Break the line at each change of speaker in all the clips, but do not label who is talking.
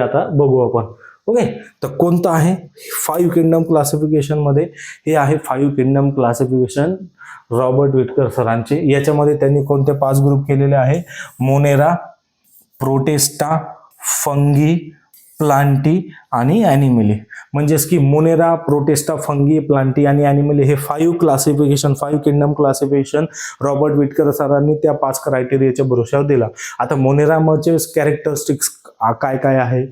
आता बघू आपण. ओके तर कोणतं आहे? फाईव्ह किंगडम क्लासिफिकेशनमध्ये हे आहे five kingdom classification Robert Whittaker सरांचे. याच्यामध्ये त्यांनी कोणते पाच ग्रुप केलेले आहे? मोनेरा प्रोटेस्टा फंगी प्लांटी आणि ॲनिमिली. म्हणजेच की मोनेरा प्रोटेस्टा फंगी प्लांटी आणि ॲनिमिली हे five classification five kingdom classification Robert Whittaker सरांनी त्या पाच क्रायटेरियाच्या भरोशावर दिला. आता मोनेरामध्ये कॅरेक्टरिस्टिक्स काय काय आहे?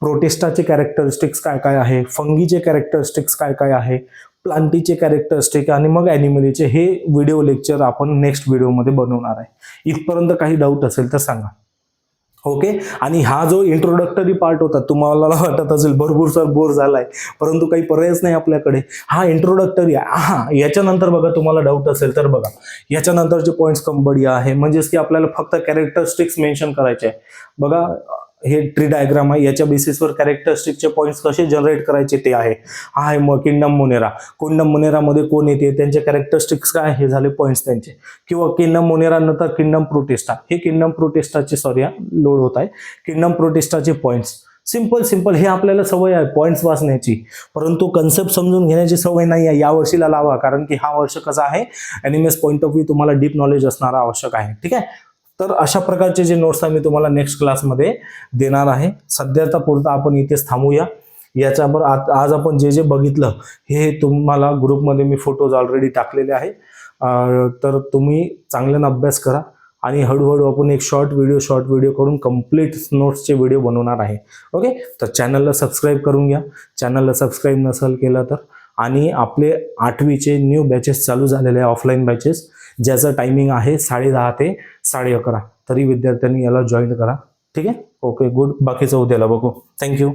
प्रोटेस्टाचे कॅरेक्टरिस्टिक्स काय काय आहे? फंगीचे कॅरेक्टरिस्टिक्स काय काय आहे? प्लांटीचे कॅरेक्टरिस्टिक आणि मग ॲनिमलीचे हे व्हिडिओ लेक्चर आपण नेक्स्ट व्हिडिओमध्ये बनवणार आहे. इथपर्यंत काही डाऊट असेल तर सांगा. ओके आणि हा जो इंट्रोडक्टरी पार्ट होता तुम्हाला वाटत असेल भरपूर सर बोर झालाय. परंतु काही पर्यायच नाही आपल्याकडे. हा इंट्रोडक्टरी आहे. हा याच्यानंतर बघा तुम्हाला डाऊट असेल तर बघा. याच्यानंतरचे पॉईंट्स कंबडी आहे. म्हणजेच की आपल्याला फक्त कॅरेक्टरिस्टिक्स मेन्शन करायचे आहे. बघा हे ट्री डायग्राम आहे. याच्या बेसिसवर कॅरेक्टरिस्टिकचे पॉईंट्स कसे जनरेट करायचे ते आहे. हा आहे मग किंगडम मोनेरा. किंगडम मोनेरामध्ये कोण येते? त्यांचे कॅरेक्टरिस्टिक्स काय? हे झाले पॉईंट्स त्यांचे. किंवा किंगडम मोनेरा नंतर किंगडम प्रोटेस्टा हे किंगडम प्रोटेस्टाचे सॉरी लोड होत आहे. किंगडम प्रोटेस्टाचे पॉईंट्स सिंपल सिंपल हे आपल्याला सवय आहे पॉईंट्स वाचण्याची. परंतु कन्सेप्ट समजून घेण्याची सवय नाही आहे. या वर्षीला लावा. कारण की हा वर्ष कसा आहे? अॅनिमेस पॉईंट ऑफ व्ह्यू तुम्हाला डीप नॉलेज असणारा आवश्यक आहे. ठीक आहे? तर अशा प्रकारचे जे नोट्स आहे मी तुम्हाला नेक्स्ट क्लासमध्ये देणार आहे. सध्याचा पुरता आपण इथेच थांबूया. याच्यावर आज आज आपण जे जे बघितलं हे तुम्हाला ग्रुपमध्ये मी फोटोज ऑलरेडी टाकलेले आहे. तर तुम्ही चांगल्यानं अभ्यास करा आणि हळूहळू आपण एक शॉर्ट व्हिडिओ शॉर्ट व्हिडिओ करून कंप्लीट नोट्सचे व्हिडिओ बनवणार आहे. ओके तर चॅनलला सबस्क्राईब करून घ्या. चॅनलला सबस्क्राईब नसेल केलं तर. आणि आपले आठवीचे न्यू बॅचेस चालू झालेले आहे ऑफलाईन बॅचेस ज्याचं टायमिंग आहे साडे दहा ते साडे अकरा. तरी विद्यार्थ्यांनी याला जॉईन करा. ठीक आहे? ओके गुड बाकीचं उद्याला बघू. थँक्यू